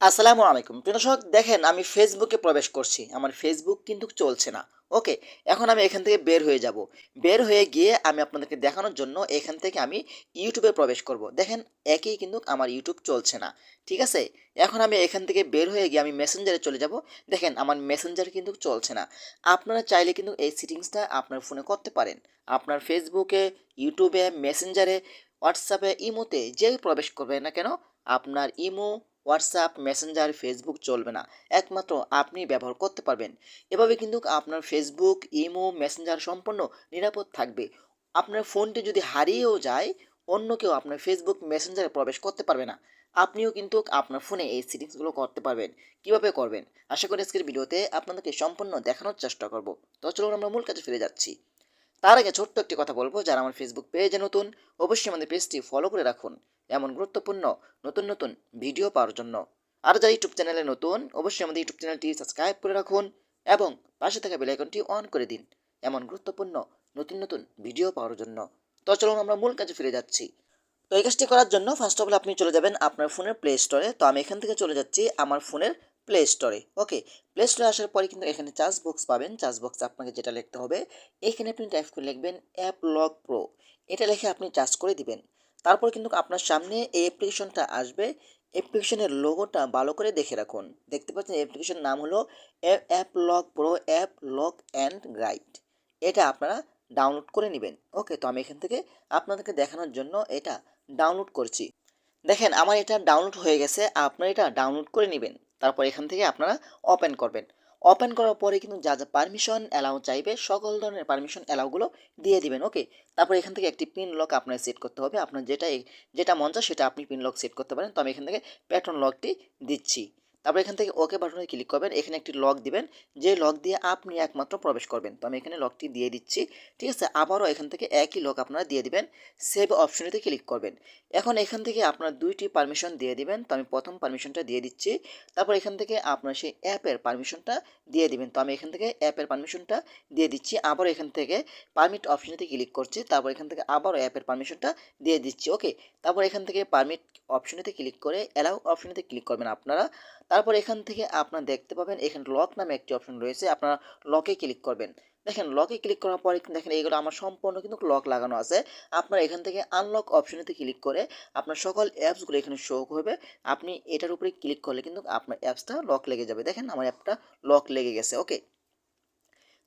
আসসালামু আলাইকুম। প্রিয় দেখেন আমি ফেসবুকে প্রবেশ করছি। আমার ফেসবুক কিন্তু চলছে না। ওকে, এখন আমি এখান থেকে বের হয়ে যাব। বের হয়ে গিয়ে আমি আপনাদেরকে দেখানোর জন্য এখান থেকে আমি ইউটিউবে প্রবেশ করব। দেখেন, একই কিন্তু আমার ইউটিউব চলছে না। ঠিক আছে? এখন আমি এখান থেকে বের হয়ে গিয়ে আমি মেসেঞ্জারে চলে যাব। দেখেন, আমার মেসেঞ্জার কিন্তু চলছে না। আপনারা চাইলে কিন্তু এই সিটিংসটা আপনার ফোনে করতে পারেন। আপনার ফেসবুকে ইউটিউবে মেসেঞ্জারে হোয়াটসঅ্যাপে ইমোতে যেই প্রবেশ করবে না কেন, আপনার ইমো হোয়াটসঅ্যাপ মেসেঞ্জার ফেসবুক চলবে না। একমাত্র আপনি ব্যবহার করতে পারবেন। এভাবে কিন্তু আপনার ফেসবুক ইমো মেসেঞ্জার সম্পূর্ণ নিরাপদ থাকবে। আপনার ফোনটি যদি হারিয়েও যায়, অন্য কেউ আপনার ফেসবুক মেসেঞ্জারে প্রবেশ করতে পারবে না। আপনিও কিন্তু আপনার ফোনে এই সেটিংসগুলো করতে পারবেন। কীভাবে করবেন? আশা করি আজকের ভিডিওতে আপনাদেরকে সম্পূর্ণ দেখানোর চেষ্টা করব। তো চলুন আমরা মূল কাজে ফিরে যাচ্ছি। তার আগে ছোট্ট একটি কথা বলব যারা আমার ফেসবুক পেজে নতুন, অবশ্যই আমাদের পেজটি ফলো করে রাখুন। এমন গুরুত্বপূর্ণ, নতুন নতুন ভিডিও পাওয়ার জন্য। আর যারা ইউটিউব চ্যানেলে নতুন, অবশ্যই আমাদের ইউটিউব চ্যানেলটি সাবস্ক্রাইব করে রাখুন এবং পাশে থাকা বেলাইকনটি অন করে দিন। এমন গুরুত্বপূর্ণ, নতুন নতুন ভিডিও পাওয়ার জন্য। তো চলুন আমরা মূল কাজে ফিরে যাচ্ছি। তো এই কাজটি করার জন্য ফার্স্ট অফ অল আপনি চলে যাবেন আপনার ফোনের প্লে স্টোরে তো আমি এখান থেকে চলে যাচ্ছি আমার ফোনের প্লে স্টোরে ওকে প্লে স্টোরে আসার পরে কিন্তু এখানে চার্জ বক্স পাবেন। চার্জ বক্স আপনাকে যেটা লিখতে হবে, এখানে আপনি টাইপ করে লিখবেন অ্যাপ লক প্রো এটা লিখে আপনি চার্জ করে দিবেন। তারপর কিন্তু আপনার সামনে এই অ্যাপ্লিকেশনটা আসবে। অ্যাপ্লিকেশনের লোগোটা ভালো করে দেখে রাখুন। দেখতে পাচ্ছেন অ্যাপ্লিকেশন নাম হলো app lock pro app lock and guide এটা আপনারা ডাউনলোড করে নেবেন। ওকে তো আমি এখান থেকে আপনাদেরকে দেখানোর জন্য এটা ডাউনলোড করছি। দেখেন, আমার এটা ডাউনলোড হয়ে গেছে। আপনারা এটা ডাউনলোড করে নেবেন। তারপর এখান থেকে আপনারা ওপেন করবেন। ওপেন করার পরে কিন্তু যা যা পারমিশন অ্যালাউ চাইবে, সকল ধরনের পারমিশন অ্যালাউগুলো দিয়ে দিবেন ওকে তারপর এখান থেকে একটি পিন লক আপনার সেট করতে হবে। আপনার যেটা যেটা মন চায় সেটা আপনি পিন লক সেট করতে পারেন। তো আমি এখান থেকে প্যাটার্ন লকটি দিচ্ছি। তারপর এখান থেকে ওকে বাটনে ক্লিক করবেন। এখানে একটি লক দিবেন। যে লক দিয়ে আপনি একমাত্র প্রবেশ করবেন। তো আমি এখানে লকটি দিয়ে দিচ্ছি। ঠিক আছে? আবারও এখান থেকে একই লক আপনারা দিয়ে দিবেন। সেভ অপশনেতে ক্লিক করবেন। এখন এখান থেকে আপনার দুইটি পারমিশন দিয়ে দিবেন। তো আমি প্রথম পারমিশনটা দিয়ে দিচ্ছি। তারপর এখান থেকে আপনার সেই অ্যাপের পারমিশনটা দিয়ে দিবেন। তো আমি এখান থেকে অ্যাপের পারমিশনটা দিয়ে দিচ্ছি। আবার এখান থেকে পারমিট অপশনেতে ক্লিক করছি। তারপর এখান থেকে আবারও অ্যাপের পারমিশনটা দিয়ে দিচ্ছি। ওকে তারপর এখান থেকে পারমিট অপশনেতে ক্লিক করে অ্যালাউ অপশনেতে ক্লিক করবেন আপনারা। তারপর এখান থেকে আপনারা দেখতে পাবেন, এখানে লক নামে একটি অপশন রয়েছে, আপনারা লকে ক্লিক করবেন। দেখেন লকে ক্লিক করার পরে দেখেন, এইগুলো আমার সম্পূর্ণ কিন্তু লক লাগানো আছে। আপনার এখান থেকে আনলক অপশনেতে ক্লিক করে আপনার সকল অ্যাপসগুলো এখানে শো হবে আপনি এটার উপরে ক্লিক করলে কিন্তু আপনার অ্যাপসটা লক লেগে যাবে। দেখেন, আমার অ্যাপটা লক লেগে গেছে ওকে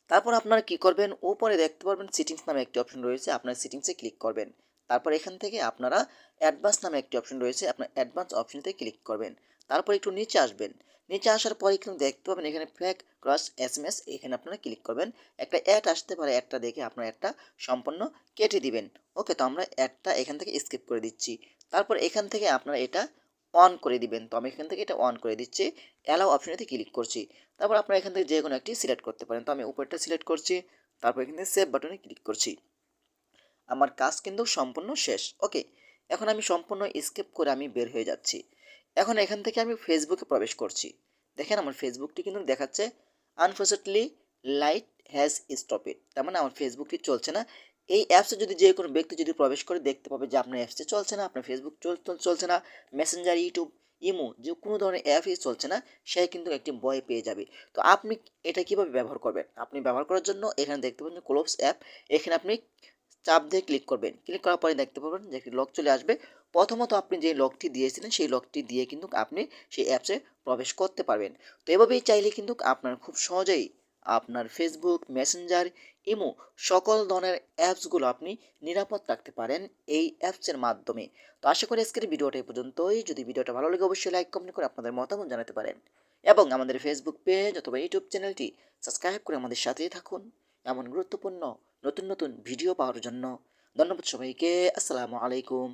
তারপর আপনারা কি করবেন? উপরে দেখতে পারবেন সিটিংস নামে একটি অপশন রয়েছে, আপনার সিটিংসে ক্লিক করবেন। তারপর এখান থেকে আপনারা অ্যাডভান্স নামে একটি অপশন রয়েছে, আপনার অ্যাডভান্স অপশনতে ক্লিক করবেন। তারপর একটু নিচে আসবেন। নিচে আসার পরে কিন্তু দেখতে পাবেন, এখানে flag cross S M S এখানে আপনারা ক্লিক করবেন। একটা অ্যাড আসতে পারে অ্যাডটা দেখে আপনারা অ্যাডটা সম্পূর্ণ কেটে দিবেন। ওকে তো আমরা অ্যাডটা এখান থেকে স্কিপ করে দিচ্ছি। তারপর এখান থেকে আপনারা এটা অন করে দিবেন। তো আমি এখান থেকে এটা অন করে দিচ্ছি অ্যালাউ অপশনেতে ক্লিক করছি। তারপর আপনারা এখান থেকে যে কোনো একটি সিলেক্ট করতে পারেন। তো আমি উপরটা সিলেক্ট করছি, তারপর এখান থেকে সেভ বাটনে ক্লিক করছি। আমার কাজ কিন্তু সম্পূর্ণ শেষ। ওকে এখন আমি সম্পূর্ণ স্কেপ করে আমি বের হয়ে যাচ্ছি। এখন এখান থেকে আমি ফেসবুকে প্রবেশ করছি। দেখেন আমার ফেসবুকটি কিন্তু দেখাচ্ছে আনফর্চুনেটলি লাইট হ্যাজ স্টপেড তার মানে আমার ফেসবুকটি চলছে না। এই অ্যাপসে যদি যে কোনো ব্যক্তি যদি প্রবেশ করে দেখতে পাবে যে আপনার অ্যাপসে চলছে না, আপনার ফেসবুক চলছে না মেসেঞ্জার ইউটিউব ইমো যে কোনো ধরনের অ্যাপই চলছে না, সে কিন্তু একটি বয় পেয়ে যাবে। তো আপনি এটা কীভাবে ব্যবহার করবেন? আপনি ব্যবহার করার জন্য এখানে দেখতে পাবেন ক্লোভস অ্যাপ এখানে আপনি চাপ দিয়ে ক্লিক করবেন। ক্লিক করার পরে দেখতে পাবেন যে একটি লক চলে আসবে। প্রথমত আপনি যে লকটি দিয়েছিলেন, সেই লকটি দিয়ে কিন্তু আপনি সেই অ্যাপসে প্রবেশ করতে পারবেন। তো এভাবেই চাইলে কিন্তু আপনার খুব সহজেই আপনার ফেসবুক মেসেঞ্জার ইমো সকল ধরনের অ্যাপসগুলো আপনি নিরাপদ রাখতে পারেন এই অ্যাপসের মাধ্যমে। তো আশা করি আজকের ভিডিওটা এই পর্যন্তই। যদি ভিডিওটা ভালো লাগে অবশ্যই লাইক কমেন্ট করে আপনাদের মতামত জানাতে পারেন। এবং আমাদের ফেসবুক পেজ অথবা ইউটিউব চ্যানেলটি সাবস্ক্রাইব করে আমাদের সাথেই থাকুন। এমন গুরুত্বপূর্ণ নতুন নতুন ভিডিও পাওয়ার জন্য ধন্যবাদ সবাইকে। আসসালামু আলাইকুম।